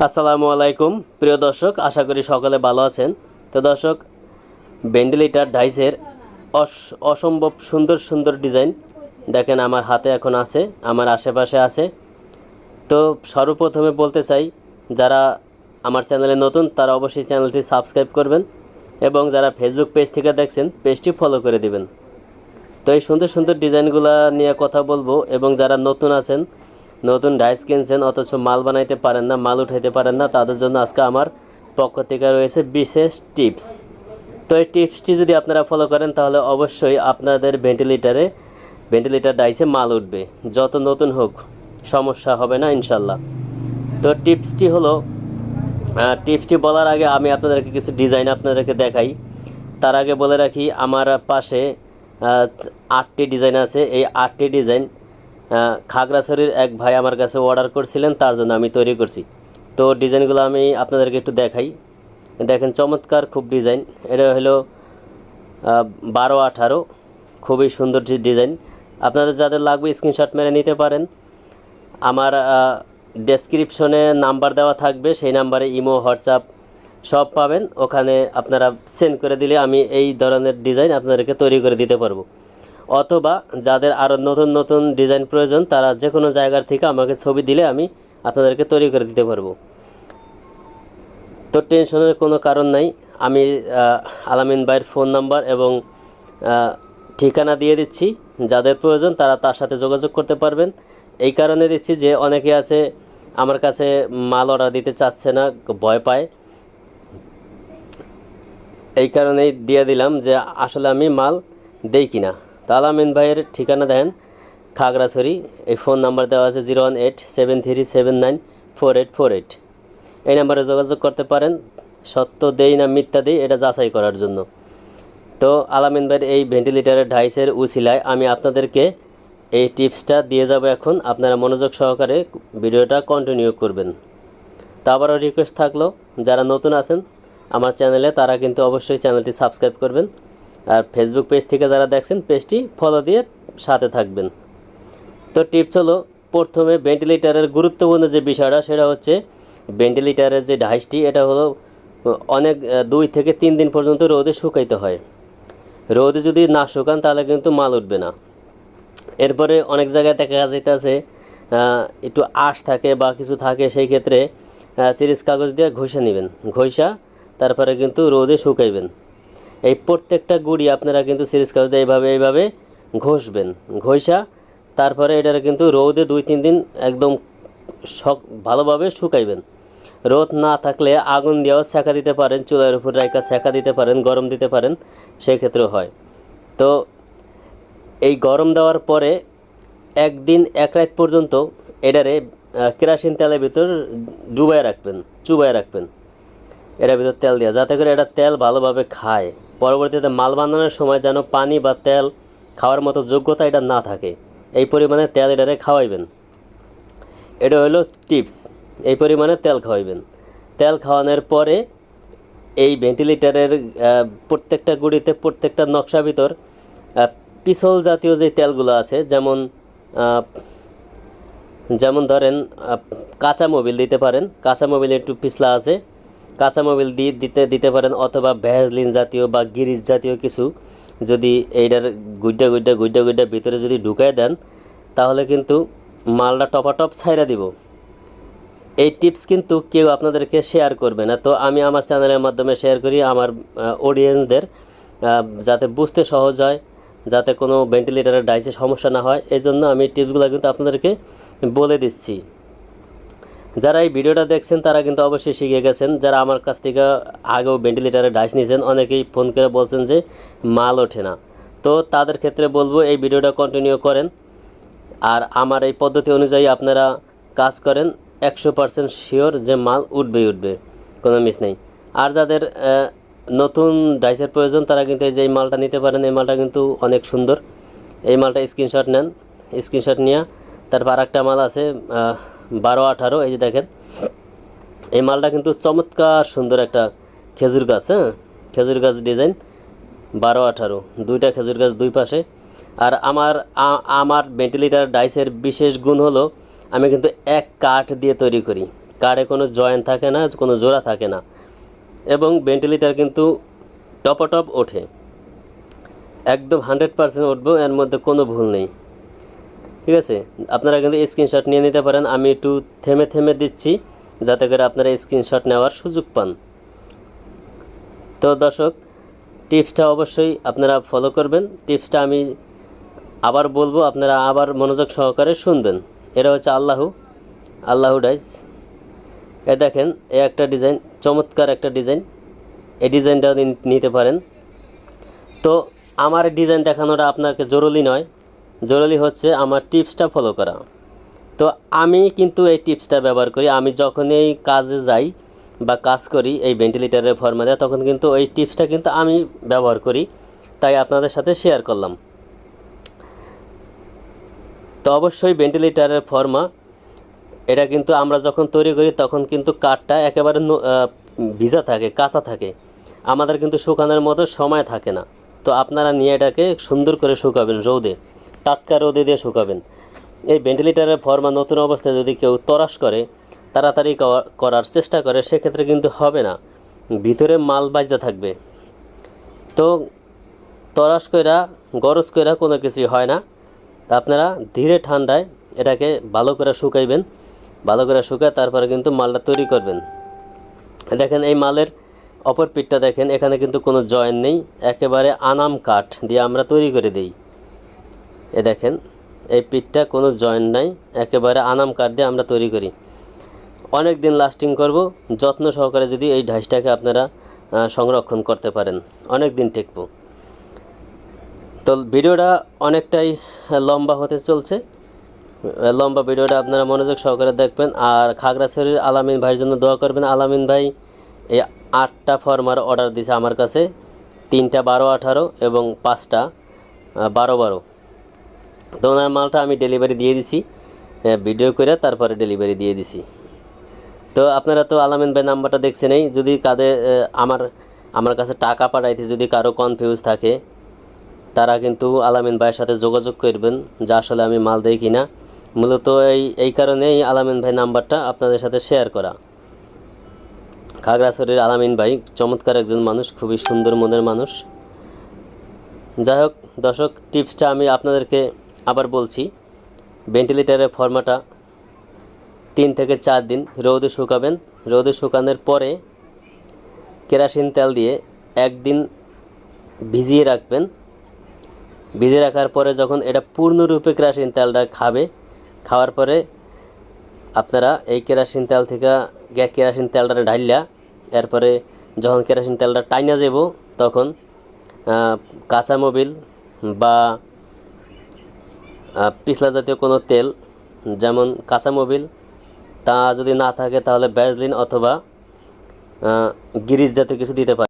আসসালামু আলাইকুম। প্রিয় দর্শক, আশা করি সকলে ভালো আছেন। তো দর্শক, ভেন্টিলেটার ডাইসের অস- অসম্ভব সুন্দর সুন্দর ডিজাইন দেখেন আমার হাতে এখন আছে, আমার আশেপাশে আছে। তো সর্বপ্রথমে বলতে চাই, যারা আমার চ্যানেলে নতুন, তারা অবশ্যই চ্যানেলটি সাবস্ক্রাইব করবেন এবং যারা ফেসবুক পেজ থেকে দেখছেন, পেজটি ফলো করে দিবেন। তো এই সুন্দর সুন্দর ডিজাইনগুলো নিয়ে কথা বলব এবং যারা নতুন আছেন নতুন ডাইস কিনছেন, অথচ মাল বানাইতে পারেন না, মাল উঠাইতে পারেন না, তাদের জন্য আজকে আমার পক্ষ থেকে রয়েছে বিশেষ টিপস তো এই টিপসটি যদি আপনারা ফলো করেন, তাহলে অবশ্যই আপনাদের ভেন্টিলেটারে ভেন্টিলেটার ডাইসে মাল উঠবে। যত নতুন হোক, সমস্যা হবে না ইনশাল্লাহ তো টিপসটি হলো টিপসটি বলার আগে আমি আপনাদেরকে কিছু ডিজাইন আপনাদেরকে দেখাই। তার আগে বলে রাখি, আমার পাশে আটটি ডিজাইন আছে। এই আটটি ডিজাইন খাগড়াছড়ির এক ভাই আমার কাছে অর্ডার করছিলেন, তার জন্য আমি তৈরি করছি। তো ডিজাইনগুলো আমি আপনাদেরকে একটু দেখাই। দেখেন চমৎকার খুব ডিজাইন এটা হলো বারো আঠারো। খুবই সুন্দর ডিজাইন আপনাদের যাদের লাগবে স্ক্রিনশট মেরে নিতে পারেন। আমার ডেসক্রিপশনে নাম্বার দেওয়া থাকবে, সেই নাম্বারে ইমো, হোয়াটসঅ্যাপ সব পাবেন। ওখানে আপনারা সেন্ড করে দিলে আমি এই ধরনের ডিজাইন আপনাদেরকে তৈরি করে দিতে পারব। অথবা যাদের আরও নতুন নতুন ডিজাইন প্রয়োজন, তারা যে কোনো জায়গার থেকে আমাকে ছবি দিলে আমি আপনাদেরকে তৈরি করে দিতে পারব। তো টেনশনের কোনো কারণ নাই। আমি আলামিন ভাইয়ের ফোন নাম্বার এবং ঠিকানা দিয়ে দিচ্ছি। যাদের প্রয়োজন তারা তার সাথে যোগাযোগ করতে পারবেন। এই কারণে দিচ্ছি যে অনেকে আছে আমার কাছে মাল অর্ডার দিতে চাচ্ছে না, ভয় পায়। এই কারণেই দিয়ে দিলাম যে আসলে আমি মাল দেই কিনা। তা আলামিন ভাইয়ের ঠিকানা দেন খাগড়াছড়ি। এই ফোন নাম্বার দেওয়া আছে zero one eight seven three seven nine four eight four eight. এই নাম্বারে যোগাযোগ করতে পারেন, সত্য দেই না মিথ্যা দেই, এটা যাচাই করার জন্য। তো আলামিন ভাইয়ের এই ভেন্টিলেটারের ডাইসের উছিলায় আমি আপনাদেরকে এই টিপসটা দিয়ে যাব এখন। আপনারা মনোযোগ সহকারে ভিডিওটা কন্টিনিউ করবেন। তা আবারও রিকোয়েস্ট থাকল, যারা নতুন আছেন, আমার চ্যানেলে তারা কিন্তু অবশ্যই চ্যানেলটি সাবস্ক্রাইব করবেন। আর ফেসবুক পেজ থেকে যারা দেখছেন পেজটি ফলো দিয়ে সাথে থাকবেন। তো টিপস হলো, প্রথমে ভেন্টিলেটারের গুরুত্বপূর্ণ যে বিষয়টা, সেটা হচ্ছে ভেন্টিলেটারের যে ডাইসটি এটা হলো, অনেক দুই থেকে তিন দিন পর্যন্ত রোদে শুকাইতে হয়। রোদে যদি না শুকান, তাহলে কিন্তু মাল উঠবে না। এরপরে অনেক জায়গায় দেখা যাইতেছে একটু আঁশ থাকে বা কিছু থাকে, সেই ক্ষেত্রে সিরিজ কাগজ দিয়ে ঘষে নেবেন। ঘষা, তারপরে কিন্তু রোদে শুকাইবেন। এই প্রত্যেকটা গুড়ি আপনারা কিন্তু সিরিজ কাগজ এইভাবে এইভাবে ঘষবেন। ঘষা, তারপরে এটার কিন্তু রোদে দুই, তিন দিন একদম শক, ভালোভাবে শুকাইবেন। রোদ না থাকলে আগুন দিয়েও সেকা দিতে পারেন, চুলার উপর রাইকা সেকা দিতে পারেন, গরম দিতে পারেন, সেই ক্ষেত্রেও হয়। তো এই গরম দেওয়ার পরে একদিন এক রাত পর্যন্ত এটারে কেরাসিন তেলের ভিতর ডুবাই রাখবেন চুবাই রাখবেন। এটার ভিতর তেল দেওয়া, যাতে করে এটা তেল ভালোভাবে খায়। পরবর্তীতে মাল বানানোর সময় যেন পানি বা তেল খাওয়ার মতো যোগ্যতা এটা না থাকে। এই পরিমাণে তেল এটারে খাওয়াইবেন। এটা হলো টিপস, এই পরিমাণে তেল খাওয়াইবেন। তেল খাওয়ানোর পরে এই ভেন্টিলেটারের প্রত্যেকটা গুড়িতে প্রত্যেকটা নকশা ভিতর পিছল জাতীয় যে তেলগুলো আছে, যেমন যেমন ধরেন কাঁচা মোবিল দিতে পারেন। কাঁচা মোবিল একটু পিছলা আছে। কাঁচা মোবিল দিয়ে দিতে দিতে পারেন অথবা ভ্যাজলিন জাতীয় বা গিরিজ জাতীয় কিছু। যদি এইটার গুইডা গুইডা গুইডা গুইডা ভিতরে যদি ঢুকায় দেন, তাহলে কিন্তু মালটা টপাটপ ছাইরা দিব। এই টিপস কিন্তু কেউ আপনাদেরকে শেয়ার করবে না। তো আমি আমার চ্যানেলের মাধ্যমে শেয়ার করি আমার অডিয়েন্সদের যাতে বুঝতে সহজ হয়, যাতে কোনো ভেন্টিলেটারের ডাইসে সমস্যা না হয়। এই জন্য আমি টিপসগুলো কিন্তু আপনাদেরকে বলে দিচ্ছি। যারা এই ভিডিওটা দেখছেন, তারা কিন্তু অবশ্যই শিখে গেছেন। যারা আমার কাছ থেকে আগেও ভেন্টিলেটারে ডাইস নিয়েছেন, অনেকেই ফোন করে বলছেন যে মাল ওঠে না। তো তাদের ক্ষেত্রে বলব, এই ভিডিওটা কন্টিনিউ করেন। আর আমার এই পদ্ধতি অনুযায়ী আপনারা কাজ করেন, একশো পার্সেন্ট শিওর যে মাল উঠবেই উঠবে, কোনো মিস নেই। আর যাদের নতুন ডাইসের প্রয়োজন, তারা কিন্তু এই যে মালটা নিতে পারেন, এই মালটা কিন্তু অনেক সুন্দর। এই মালটা স্ক্রিনশট নেন স্ক্রিনশট নিয়ে, তারপর আর একটা মাল আছে বারো আঠারো, এই যে দেখেন। এই মালটা কিন্তু চমৎকার সুন্দর একটা খেজুর গাছ হ্যাঁ? খেজুর গাছ ডিজাইন, বারো আঠারো। দুইটা খেজুর গাছ দুই পাশে। আর আমার আমার ভেন্টিলেটার ডাইসের বিশেষ গুণ হলো, আমি কিন্তু এক কাঠ দিয়ে তৈরি করি। কাঠে কোনো জয়েন্ট থাকে না, কোনো জোড়া থাকে না। এবং ভেন্টিলেটার কিন্তু টপটপ ওঠে। একদম হান্ড্রেড পার্সেন্ট উঠবো, এর মধ্যে কোনো ভুল নেই। ঠিক আছে? আপনারা কিন্তু স্ক্রিনশট নিয়ে নিতে পারেন। আমি একটু থেমে থেমে দিচ্ছি যাতে করে আপনারা স্ক্রিনশট নেওয়ার সুযোগ পান। তো দর্শক টিপসটা অবশ্যই আপনারা ফলো করবেন। টিপসটা আমি আবার বলব, আপনারা আবার মনোযোগ সহকারে শুনবেন। এটা হচ্ছে আল্লাহু। আল্লাহু ডাইজ এ দেখেন, এ একটা ডিজাইন চমৎকার একটা ডিজাইন এই ডিজাইনটা নিতে পারেন। তো আমার ডিজাইন দেখানোটা আপনাকে জরুরি নয়। জরুরি হচ্ছে আমার টিপসটা ফলো করা। তো আমি কিন্তু এই টিপসটা ব্যবহার করি। আমি যখন এই কাজে যাই বা কাজ করি এই ভেন্টিলেটারের ফর্মা দেয় তখন কিন্তু ওই টিপসটা কিন্তু আমি ব্যবহার করি। তাই আপনাদের সাথে শেয়ার করলাম। তো অবশ্যই ভেন্টিলেটারের ফর্মা এটা কিন্তু আমরা যখন তৈরি করি, তখন কিন্তু কাঠটা একেবারে ভিজা থাকে, কাঁচা থাকে। আমাদের কিন্তু শুকানোর মতো সময় থাকে না। তো আপনারা নিয়ে এটাকে সুন্দর করে শুকাবেন রোদে। টাটকা রোদে দিয়ে শুকাবেন। এই ভেন্টিলেটারের ফর্মা নতুন অবস্থায় যদি কেউ তরাস করে, তাড়াতাড়ি করার চেষ্টা করে, সেক্ষেত্রে কিন্তু হবে না। ভিতরে মাল বাজা থাকবে। তো তরাস কইরা, গরজ কইরা কোনো কিছুই হয় না। তা আপনারা ধীরে ঠান্ডায় এটাকে ভালো করে শুকাইবেন। ভালো করে শুকায় তারপরে কিন্তু মালটা তৈরি করবেন। দেখেন এই মালের অপর পিঠটা দেখেন, এখানে কিন্তু কোনো জয়েন নেই। একেবারে আনাম কাঠ দিয়ে আমরা তৈরি করে দিই। এ দেখেন, এই পিঠটা কোনো জয়েন্ট নাই, একেবারে আনাম কাঠ দিয়ে আমরা তৈরি করি। অনেক দিন লাস্টিং করব, যত্ন সহকারে যদি এই ঢাইসটাকে আপনারা সংরক্ষণ করতে পারেন, অনেক দিন টেকবো তো ভিডিওটা অনেকটাই লম্বা হতে চলছে। লম্বা ভিডিওটা আপনারা মনোযোগ সহকারে দেখবেন। আর খাগড়াছড়ির আলামিন ভাইয়ের জন্য দোয়া করবেন। আলামিন ভাই, এই আটটা ফর্মার অর্ডার দিয়েছে আমার কাছে, তিনটা বারো আঠারো এবং পাঁচটা বারো বারো। তো ওনার মালটা আমি ডেলিভারি দিয়ে দিছি ভিডিও করে তারপরে ডেলিভারি দিয়ে দিছি। তো আপনারা তো আলামিন ভাই নাম্বারটা দেখছেনই যদি কাদের আমার আমার কাছে টাকা পাঠাইতে যদি কারও কনফিউজ থাকে, তারা কিন্তু আলামিন ভাইয়ের সাথে যোগাযোগ করবেন, যে আসলে আমি মাল দেই কিনা। মূলত এই এই কারণেই আলামিন ভাই নাম্বারটা আপনাদের সাথে শেয়ার করা। খাগড়াছড়ির আলামিন ভাই চমৎকার একজন মানুষ, খুবই সুন্দর মনের মানুষ। যাই হোক, দর্শক টিপসটা আমি আপনাদেরকে আবার বলছি ভেন্টিলেটারের ফর্মাটা তিন থেকে চার দিন রৌদে শুকাবেন। রৌদে শুকানোর পরে কেরাসিন তেল দিয়ে একদিন ভিজিয়ে রাখবেন। ভিজিয়ে রাখার পরে যখন এটা পূর্ণরূপে কেরাসিন তেলটা খাবে, খাওয়ার পরে আপনারা এই কেরাসিন তেল থেকে কেরাসিন তেলটা ঢাইলা, এরপরে যখন কেরাসিন তেলটা টাইনা যাব, তখন কাঁচামোবিল বা পিছলা জাতীয় কোনো তেল, যেমন কাঁচা মোবিল তা যদি না থাকে তাহলে ব্যাজলিন অথবা গিরিজ জাতীয় কিছু দিতে পারে।